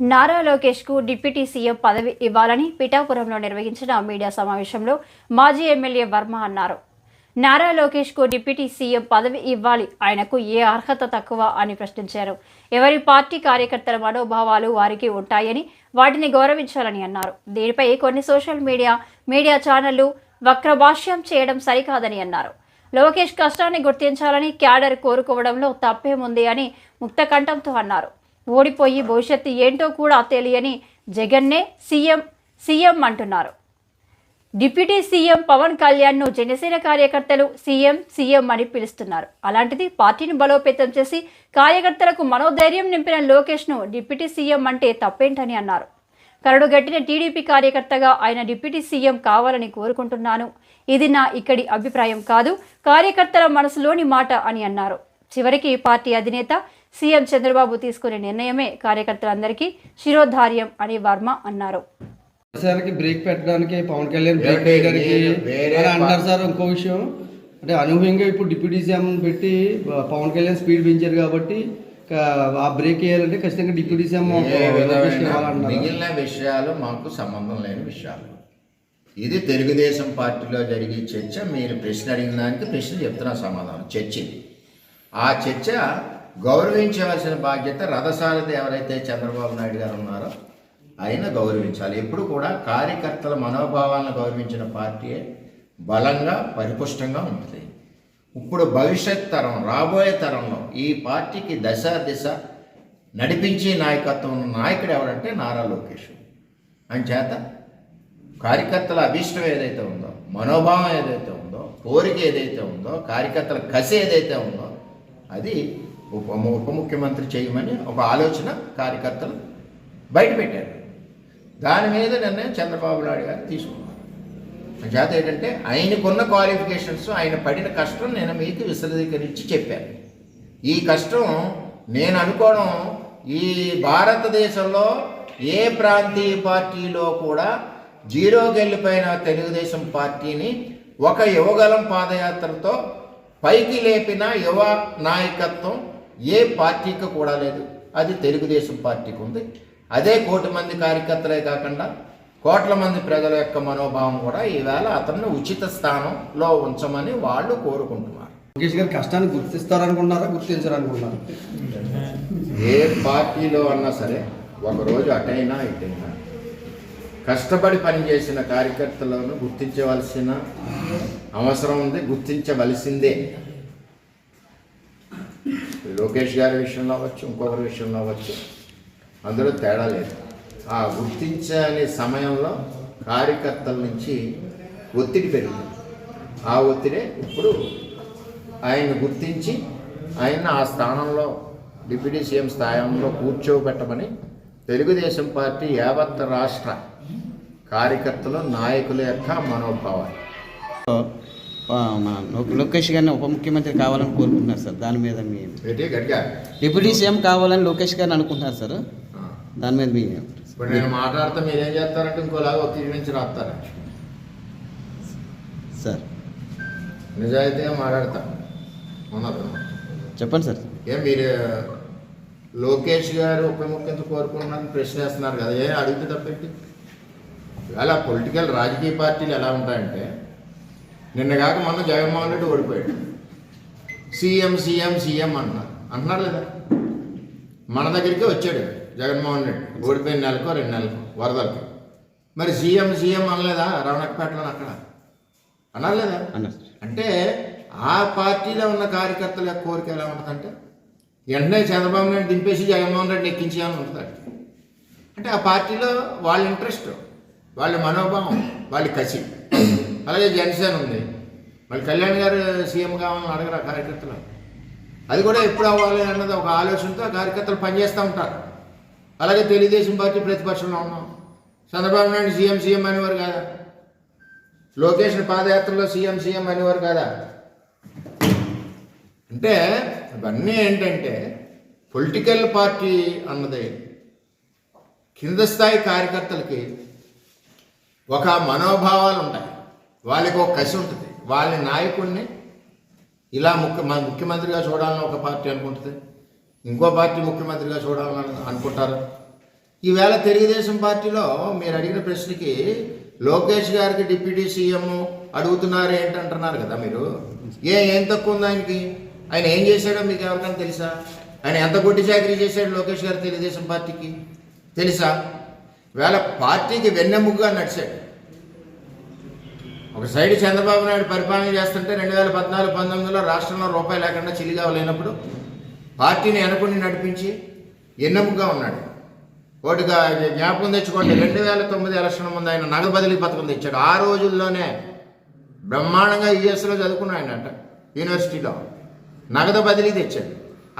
Nara లోకేష్కు deputy CM పదవి ఇవ్వాలని పిఠాపురంలో నిర్వహించిన మీడియా సమావేశంలో మాజీ ఎమ్మెల్యే వర్మ అన్నారు. నారా లోకేష్కు డిప్యూటీ సీఎం పదవి ఇవ్వాలి ఆయనకు ఏ అర్హత తక్కువ అని ప్రశ్నించారు. ఎవరి పార్టీ కార్యకర్తల మనోభావాలు వారికి ఉంటాయని వాటిని గౌరవించాలని అన్నారు. దీనిపై కొన్ని సోషల్ మీడియా మీడియా ఛానళ్ళు వక్రభాష్యం చేయడం సరికాదని అన్నారు. లోకేష్ కష్టాన్ని గుర్తించాలని క్యాడర్ కోరుకోవడంలో తప్పేముంది అని ముక్తకంఠంతో అన్నారు. ఓడిపోయి భవిష్యత్తు ఏంటో కూడా తెలియని జగన్నే సీఎం సీఎం అంటున్నారు. డిప్యూటీ సీఎం పవన్ కళ్యాణ్ను జనసేన కార్యకర్తలు సీఎం సీఎం అని పిలుస్తున్నారు. అలాంటిది పార్టీని బలోపేతం చేసి కార్యకర్తలకు మనోధైర్యం నింపిన లోకేష్ను డిప్యూటీ సీఎం అంటే తప్పేంటని అన్నారు. కరడు గట్టిన టీడీపీ కార్యకర్తగా ఆయన డిప్యూటీ సీఎం కావాలని కోరుకుంటున్నాను. ఇది నా ఇక్కడి అభిప్రాయం కాదు కార్యకర్తల మనసులోని మాట అని అన్నారు. చివరికి పార్టీ అధినేత సీఎం చంద్రబాబు తీసుకునే నిర్ణయమే కార్యకర్తలందరికీ శిరోధార్యం అని వర్మ అన్నారు. బ్రేక్ పెట్టడానికి పవన్ కళ్యాణ్ బ్రేక్ అని అంటారు సార్ ఇంకో విషయం. అంటే అనూహ్యంగా ఇప్పుడు డిప్యూటీ సీఎం పెట్టి పవన్ కళ్యాణ్ స్పీడ్ పెంచారు కాబట్టి ఆ బ్రేక్ వేయాలంటే ఖచ్చితంగా డిప్యూటీ సీఎం మిగిలిన విషయాలు మాకు సంబంధం లేని విషయాలు. ఇది తెలుగుదేశం పార్టీలో జరిగే చర్చ. మీరు ప్రశ్న అడిగిన దానికి ప్రశ్న చెప్తున్నా సమాధానం. చర్చ ఆ చర్చ గౌరవించవలసిన బాధ్యత రథసారథి ఎవరైతే చంద్రబాబు నాయుడు గారు ఉన్నారో ఆయన గౌరవించాలి. ఎప్పుడు కూడా కార్యకర్తల మనోభావాలను గౌరవించిన పార్టీయే బలంగా పరిపుష్టంగా ఉంటుంది. ఇప్పుడు భవిష్యత్ తరం రాబోయే తరంలో ఈ పార్టీకి దశ దిశ నడిపించే నాయకత్వం ఉన్న నాయకుడు ఎవరంటే నారా లోకేష్. అంచేత కార్యకర్తల అభిష్టం ఏదైతే ఉందో మనోభావం ఏదైతే ఉందో కోరిక ఏదైతే ఉందో కార్యకర్తల కసి ఏదైతే ఉందో అది ఉప ఉప ముఖ్యమంత్రి చేయమని ఒక ఆలోచన కార్యకర్తలు బయటపెట్టారు దాని మీద నిర్ణయం చంద్రబాబు నాయుడు గారు తీసుకున్నారు. చేత ఏంటంటే ఆయనకున్న క్వాలిఫికేషన్స్ ఆయన పడిన కష్టం నేను మీకు విశదీకరించి చెప్పాను. ఈ కష్టం నేను అనుకోవడం ఈ భారతదేశంలో ఏ ప్రాంతీయ పార్టీలో కూడా జీరోకి వెళ్ళిపోయిన తెలుగుదేశం పార్టీని ఒక యువగలం పాదయాత్రతో పైకి లేపిన యువ నాయకత్వం ఏ పార్టీకి కూడా లేదు. అది తెలుగుదేశం పార్టీకి ఉంది. అదే కోటి మంది కార్యకర్తలే కాకుండా కోట్ల మంది ప్రజల యొక్క మనోభావం కూడా ఈవేళ అతన్ని ఉచిత స్థానంలో ఉంచమని వాళ్ళు కోరుకుంటున్నారు. లోకేష్ గారి కష్టాన్ని గుర్తిస్తారనుకున్నారా గుర్తించారనుకున్నారా? ఏ పార్టీలో అన్నా సరే ఒకరోజు అటైనా ఇటైనా కష్టపడి పనిచేసిన కార్యకర్తలను గుర్తించవలసిన అవసరం ఉంది గుర్తించవలసిందే. లోకేష్ గారి విషయంలో అవ్వచ్చు ఇంకొకరి విషయంలో అవ్వచ్చు అందులో తేడా లేదు. ఆ గుర్తించని సమయంలో కార్యకర్తల నుంచి ఒత్తిడి పెరిగింది. ఆ ఒత్తిడే ఇప్పుడు ఆయన గుర్తించి ఆయన ఆ స్థానంలో డిప్యూటీ సీఎం స్థానంలో కూర్చోబెట్టమని తెలుగుదేశం పార్టీ యావత్ రాష్ట్ర కార్యకర్తలు నాయకుల యొక్క మనోభావాలు. లోకేష్ గారిని ఉప ముఖ్యమంత్రి కావాలని కోరుకుంటున్నారు సార్. దాని మీద మీ డిప్యూటీ సీఎం కావాలని లోకేష్ గారిని అనుకుంటున్నారు సార్. దాని మీద మీ ఇప్పుడు నేను మాట్లాడితే మీరేం చేస్తారంటే ఇంకోలాగా నుంచి రాస్తారు. సార్. నిజాయితీగా మాట్లాడతా. ఉన్నది చెప్పండి సార్. ఏం మీరు లోకేష్ గారు ఉప ముఖ్యమంత్రి కోరుకుంటున్నారని ప్రశ్న వేస్తున్నారు కదా. ఏ అడిగితే తప్పేంటి? అలా పొలిటికల్ రాజకీయ పార్టీలు ఎలా ఉంటాయంటే నిన్న కాక మొన్న జగన్మోహన్ రెడ్డి ఓడిపోయాడు. సీఎం సీఎం సీఎం అంటున్నారు. అంటున్నారు లేదా మన దగ్గరికి వచ్చాడు జగన్మోహన్ రెడ్డి. ఓడిపోయిన నెలకో రెండు నెలలకు వరదలకి. మరి సీఎం సీఎం అనలేదా? రవణకపేటలో అక్కడ. అన్నారు లేదా అన్నారు. అంటే ఆ పార్టీలో ఉన్న కార్యకర్తల కోరిక ఎలా ఉంటుందంటే వెంటనే చంద్రబాబు నాయుడు దింపేసి జగన్మోహన్ రెడ్డి ఎక్కించేయాలని ఉంటుంది అంటే ఆ పార్టీలో వాళ్ళ ఇంట్రెస్ట్ వాళ్ళ మనోభావం వాళ్ళ కసి. అలాగే జనసేన ఉంది. మళ్ళీ కళ్యాణ్ గారు సీఎం కావాలని అడగరా కార్యకర్తలు? అది కూడా ఎప్పుడు అవ్వాలి అన్నది ఒక ఆలోచనతో కార్యకర్తలు పనిచేస్తూ ఉంటారు. అలాగే తెలుగుదేశం పార్టీ ప్రతిపక్షంలో ఉన్నాం. చంద్రబాబు నాయుడు సీఎం సీఎం అనేవారు కాదా? లోకేష్ పాదయాత్రలో సీఎం సీఎం అనేవారు కదా? అంటే ఇవన్నీ ఏంటంటే పొలిటికల్ పార్టీ అన్నది. కింద స్థాయి కార్యకర్తలకి ఒక మనోభావాలు ఉంటాయి. వాళ్ళకి ఒక కసి ఉంటుంది. వాళ్ళ నాయకుడిని ఇలా ముఖ్య మన ముఖ్యమంత్రిగా చూడాలని ఒక పార్టీ అనుకుంటుంది. ఇంకో పార్టీ ముఖ్యమంత్రిగా చూడాలని అనుకుంటారు. ఈవేళ తెలుగుదేశం పార్టీలో మీరు అడిగిన ప్రశ్నకి లోకేష్ గారికి డిప్యూటీ సీఎం అడుగుతున్నారు ఏంటంటున్నారు కదా మీరు? ఏ ఏం తక్కువ ఉంది ఆయనకి? ఆయన ఏం చేశాడో మీకు ఎవరికైనా తెలుసా? ఆయన ఎంత గుడ్డి చాకరీ చేశాడు లోకేష్ గారు తెలుగుదేశం పార్టీకి? తెలుసా? వేళ పార్టీకి వెన్నెముగ్గా నడిచాడు. ఒక సైడ్ చంద్రబాబు నాయుడు పరిపాలన చేస్తుంటే రెండు వేల పద్నాలుగు పంతొమ్మిదిలో రాష్ట్రంలో రూపాయి లేకుండా చిలిగా లేనప్పుడు పార్టీని వెనకుండి నడిపించి ఎన్నెముగ్గా ఉన్నాడు. ఒకటిగా జ్ఞాపకం తెచ్చుకోండి రెండు వేల తొమ్మిది ఎలక్షన్ ముందు ఆయన నగదు బదిలీ పథకం తెచ్చాడు. ఆ రోజుల్లోనే బ్రహ్మాండంగా యుఎస్లో చదువుకున్నాయనట యూనివర్సిటీలో నగదు బదిలీ తెచ్చాడు.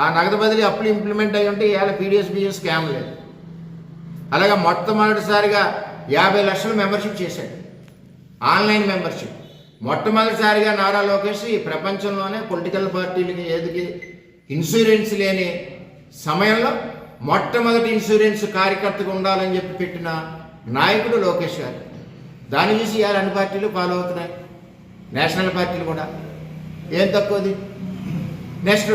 ఆ నగదు బదిలీ అప్పులు ఇంప్లిమెంట్ అయ్యి ఉంటే ఇవాళ పీడిఎస్ బిజిఎస్ స్కామ్ లేదు. అలాగే మొట్టమొదటిసారిగా యాభై లక్షలు మెంబర్షిప్ చేశాడు. Online membership. మొట్టమొదటిసారిగా నారా లోకేష్ ఈ ప్రపంచంలోనే పొలిటికల్ పార్టీలకి ఏదికి ఇన్సూరెన్స్ లేని సమయంలో మొట్టమొదటి ఇన్సూరెన్స్ కార్యకర్తగా ఉండాలని చెప్పి పెట్టిన నాయకుడు లోకేష్ గారు. దాన్ని చూసి ఇవాళ అన్ని పార్టీలు ఫాలో అవుతున్నాయి. నేషనల్ పార్టీలు కూడా. ఏం తక్కువది? నెక్స్ట్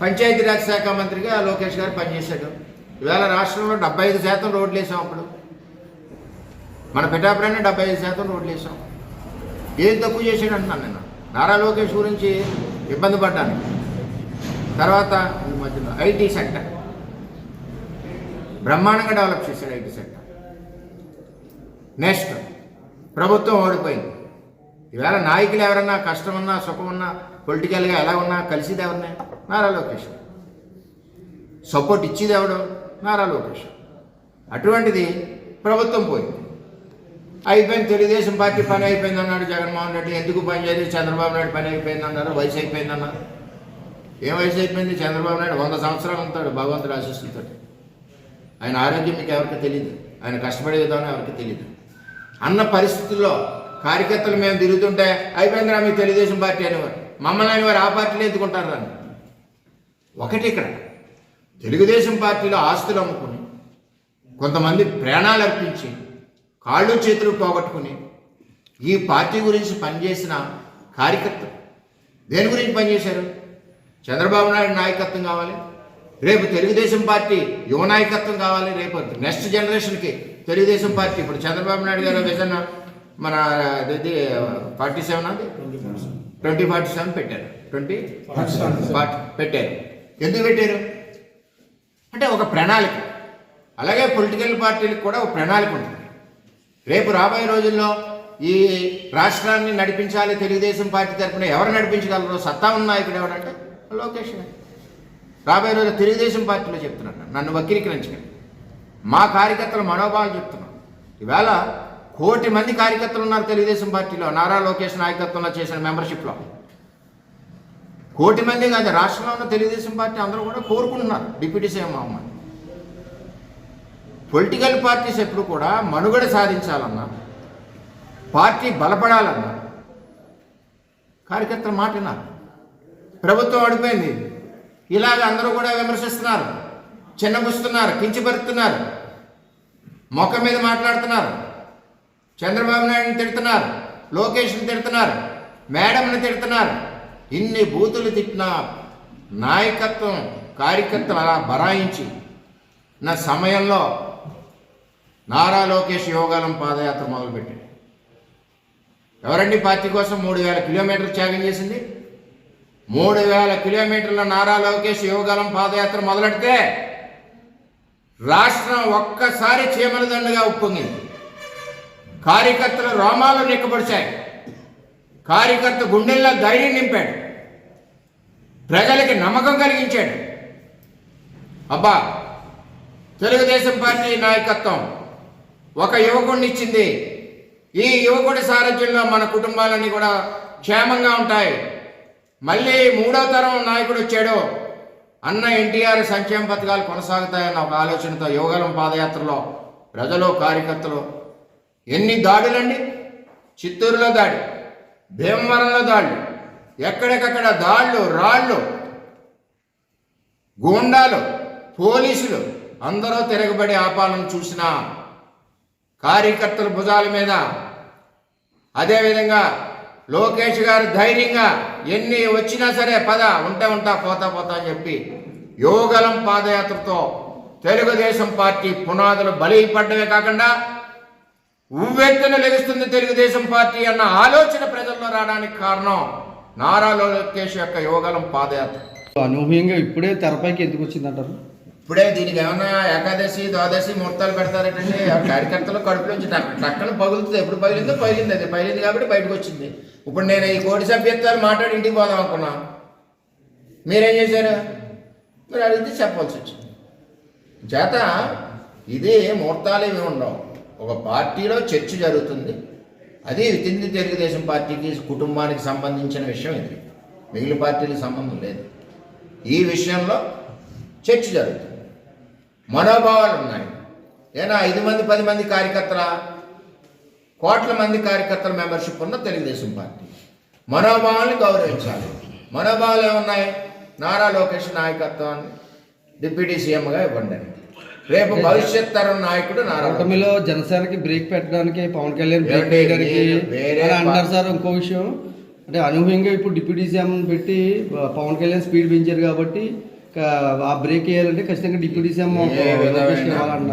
పంచాయతీరాజ్ శాఖ మంత్రిగా లోకేష్ గారు పనిచేశాడు. ఇవాళ రాష్ట్రంలో డెబ్బై ఐదు శాతం రోడ్లు వేసాం అప్పుడు. మన పిఠాపురాన్ని డెబ్బై ఐదు శాతం రోడ్లు వేసాం ఏం తక్కువ చేశాడు అంటున్నాను నేను. నారా లోకేష్ గురించి ఇబ్బంది పడ్డాను. తర్వాత ఈ మధ్యలో ఐటీ సెక్టర్. బ్రహ్మాండంగా డెవలప్ చేశాడు ఐటీ సెక్టర్. నెక్స్ట్ ప్రభుత్వం ఓడిపోయింది. ఈవేళ నాయకులు ఎవరన్నా కష్టం ఉన్నా సుఖం ఉన్నా పొలిటికల్గా ఎలా ఉన్నా కలిసిది ఎవరినే? నారా లోకేష్. సపోర్ట్ ఇచ్చేది ఎవడం? నారా లోకేష్. అటువంటిది ప్రభుత్వం పోయింది. అయిపోయింది తెలుగుదేశం పార్టీ పని అయిపోయింది అన్నాడు జగన్మోహన్ రెడ్డి. ఎందుకు పని చేయలేదు? చంద్రబాబు నాయుడు పని అయిపోయింది అన్నారు. వయసు అయిపోయింది అన్నారు. ఏం వయసు అయిపోయింది? చంద్రబాబు నాయుడు వంద సంవత్సరాలు ఉంటాడు భగవంతుడు ఆశిస్తుంటాడు ఆయన ఆరోగ్యం మీకు ఎవరికి తెలియదు ఆయన కష్టపడే విధానం ఎవరికి తెలియదు అన్న పరిస్థితుల్లో కార్యకర్తలు మేము తిరుగుతుంటే అయిపోయిందిరా మీ తెలుగుదేశం పార్టీ అనేవారు. మమ్మల్ని అనేవారు ఆ పార్టీలో ఎత్తుకుంటారు అని. ఒకటి ఇక్కడ. తెలుగుదేశం పార్టీలో ఆస్తులు అమ్ముకుని కొంతమంది ప్రాణాలు అర్పించి కాళ్ళు చేతులు పోగొట్టుకుని ఈ పార్టీ గురించి పనిచేసిన కార్యకర్తలు. దేని గురించి పనిచేశారు? చంద్రబాబు నాయుడు నాయకత్వం కావాలి రేపు తెలుగుదేశం పార్టీ యువ నాయకత్వం కావాలి రేపు నెక్స్ట్ జనరేషన్కి తెలుగుదేశం పార్టీ. ఇప్పుడు చంద్రబాబు నాయుడు గారు విజన్ మన ఇది ఫార్టీ సెవెన్ అది? ట్వంటీ ఫార్టీ సెవెన్ పెట్టారు. ట్వంటీ ఫార్టీ పెట్టారు. ఎందుకు పెట్టారు? అంటే ఒక ప్రణాళిక. అలాగే పొలిటికల్ పార్టీలకు కూడా ఒక ప్రణాళిక ఉంటుంది. రేపు రాబోయే రోజుల్లో ఈ రాష్ట్రాన్ని నడిపించాలి తెలుగుదేశం పార్టీ తరఫున ఎవరు నడిపించగలరు సత్తా ఉన్న నాయకుడు ఎవడంటే లోకేష్ రాబోయే రోజు తెలుగుదేశం పార్టీలో చెప్తున్నాను నన్ను వక్రీకరించకండి మా కార్యకర్తల మనోభావం చెప్తున్నాను. ఈవేళ కోటి మంది కార్యకర్తలు ఉన్నారు తెలుగుదేశం పార్టీలో. నారా లోకేష్ నాయకత్వంలో చేసిన మెంబర్షిప్లో. కోటి మంది కాదు రాష్ట్రంలో ఉన్న తెలుగుదేశం పార్టీ అందరూ కూడా కోరుకుంటున్నారు. డిప్యూటీ సీఎం అవ్వమని. పొలిటికల్ పార్టీస్ ఎప్పుడు కూడా మనుగడ సాధించాలన్నా పార్టీ బలపడాలన్నా కార్యకర్తల మాట విన్నారు ప్రభుత్వం అడిపోయింది ఇలాగ అందరూ కూడా విమర్శిస్తున్నారు చిన్నబుస్తున్నారు కించిపరుస్తున్నారు మొక్క మీద మాట్లాడుతున్నారు చంద్రబాబు నాయుడుని తిడుతున్నారు లోకేష్ని తిడుతున్నారు మేడంని తిడుతున్నారు ఇన్ని బూతులు తిట్టినా నాయకత్వం కార్యకర్తలు అలా బరాయించి నా సమయంలో నారా లోకేష్ యోగాలం పాదయాత్ర మొదలుపెట్టాడు. ఎవరండి పార్టీ కోసం మూడు వేల కిలోమీటర్లు త్యాగం చేసింది? మూడు వేల కిలోమీటర్ల నారా లోకేష్ యోగాలం పాదయాత్ర మొదలెడితే రాష్ట్రం ఒక్కసారి చీమల దండగా ఉప్పొంగింది. కార్యకర్తల రోమాలు నిక్కబడిచాయి కార్యకర్త గుండెల్లో ధైర్యం నింపాడు. ప్రజలకి నమ్మకం కలిగించాడు. అబ్బా తెలుగుదేశం పార్టీ నాయకత్వం ఒక యువకుడిని ఇచ్చింది. ఈ యువకుడి సారథ్యంలో మన కుటుంబాలన్నీ కూడా క్షేమంగా ఉంటాయి. మళ్ళీ మూడో తరం నాయకుడు వచ్చాడు. అన్న ఎన్టీఆర్ సంక్షేమ పథకాలు కొనసాగుతాయన్న ఒక ఆలోచనతో యోగాలం పాదయాత్రలో ప్రజలు కార్యకర్తలు ఎన్ని దాడులండి? చిత్తూరులో దాడి భీమవరంలో దాడులు ఎక్కడికక్కడ దాళ్ళు రాళ్ళు గూండాలు పోలీసులు అందరూ తిరగబడి ఆపాలను చూసినా కార్యకర్తల భుజాల మీద. అదేవిధంగా లోకేష్ గారు ధైర్యంగా ఎన్ని వచ్చినా సరే పద ఉంటా ఉంటా పోతా పోతా అని చెప్పి యోగలం పాదయాత్రతో తెలుగుదేశం పార్టీ పునాదులు బలైపడ్డమే కాకుండా ఉవ్వెత్తున లెగుస్తుంది తెలుగుదేశం పార్టీ అన్న ఆలోచన ప్రజల్లో రావడానికి కారణం నారా లోకేష్ యొక్క యోగలం పాదయాత్ర. అనూహ్యంగా ఇప్పుడే తెరపైకి ఎందుకు వచ్చిందంటారు? ఇప్పుడే దీనికి ఏమన్నా ఏకాదశి ద్వాదశి ముహూర్తాలు పెడతారంటే ఆ కార్యకర్తలు కడుపులోంచి టక్ టక్కన పగులుతుంది. ఎప్పుడు పగిలిందో పగిలింది అది. పగిలింది కాబట్టి బయటకు వచ్చింది. ఇప్పుడు నేను ఈ కోటి సభ్యత్వాలు మాట్లాడి ఇంటికి పోదాం అనుకున్నా. మీరేం చేశారు? మీరు అడిగితే చెప్పాల్సి వచ్చింది. చేత ఇది ముహూర్తాలు ఏమి ఉండవు. ఒక పార్టీలో చర్చ జరుగుతుంది. అది తింది తెలుగుదేశం పార్టీకి కుటుంబానికి సంబంధించిన విషయం ఇది. మిగిలిన పార్టీలకు సంబంధం లేదు. ఈ విషయంలో చర్చ జరుగుతుంది. మనోభావాలు ఉన్నాయి ఏనా ఐదు మంది పది మంది కార్యకర్తల? కోట్ల మంది కార్యకర్తల మెంబర్షిప్ ఉన్న తెలుగుదేశం పార్టీ. మనోభావాలను గౌరవించాలి. మనోభావాలు ఏమున్నాయి? నారా లోకేష్ నాయకత్వాన్ని డిప్యూటీ సీఎంగా ఇవ్వండి. రేపు భవిష్యత్ తరం నాయకుడు నారా లోకేష్. కూటమిలో జనసేనకి బ్రేక్ పెట్టడానికి పవన్ కళ్యాణ్ బ్రేక్ అంటారు సార్ ఇంకో విషయం. అంటే అనూహ్యంగా ఇప్పుడు డిప్యూటీ సీఎం పెట్టి పవన్ కళ్యాణ్ స్పీడ్ పెంచారు కాబట్టి ఆ బ్రేక్ వేయాలంటే ఖచ్చితంగా డిప్యూటీ సీఎం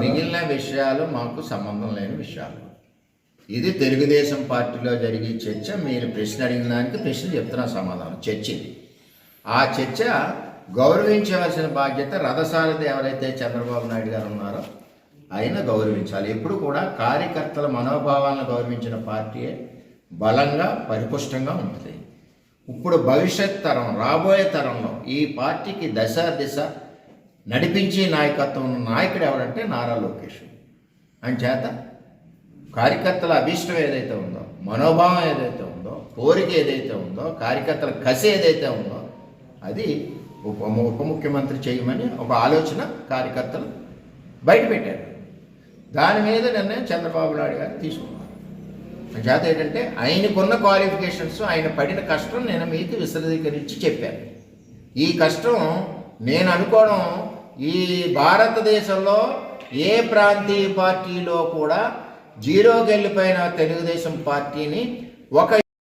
మిగిలిన విషయాలు మాకు సంబంధం లేని విషయాలు. ఇది తెలుగుదేశం పార్టీలో జరిగే చర్చ మీరు ప్రశ్న అడిగిన దానికి ప్రశ్న చెప్తున్నా సమాధానం చర్చ ఇది. ఆ చర్చ గౌరవించవలసిన బాధ్యత రథసారథి ఎవరైతే చంద్రబాబు నాయుడు గారు ఉన్నారో ఆయన గౌరవించాలి. ఎప్పుడు కూడా కార్యకర్తల మనోభావాలను గౌరవించిన పార్టీయే బలంగా పరిపుష్టంగా ఉంటుంది. ఇప్పుడు భవిష్యత్ తరం రాబోయే తరంలో ఈ పార్టీకి దశ దిశ నడిపించే నాయకత్వం నాయకుడు ఎవరంటే నారా లోకేష్. అంచేత కార్యకర్తల అభీష్టం ఏదైతే ఉందో మనోభావం ఏదైతే ఉందో కోరిక ఏదైతే ఉందో కార్యకర్తల కసి ఏదైతే ఉందో అది ఉప ఉప ముఖ్యమంత్రి చేయమని ఒక ఆలోచన కార్యకర్తలు బయటపెట్టారు. దాని మీద నిర్ణయం చంద్రబాబు నాయుడు గారు తీసుకున్నారు. చేత ఏంటంటే ఆయనకున్న క్వాలిఫికేషన్స్ ఆయన పడిన కష్టం నేను మీకు విశదీకరించి చెప్పాను. ఈ కష్టం నేను అనుకోవడం ఈ భారతదేశంలో ఏ ప్రాంతీయ పార్టీలో కూడా జీరోకి వెళ్ళిపోయిన తెలుగుదేశం పార్టీని ఒక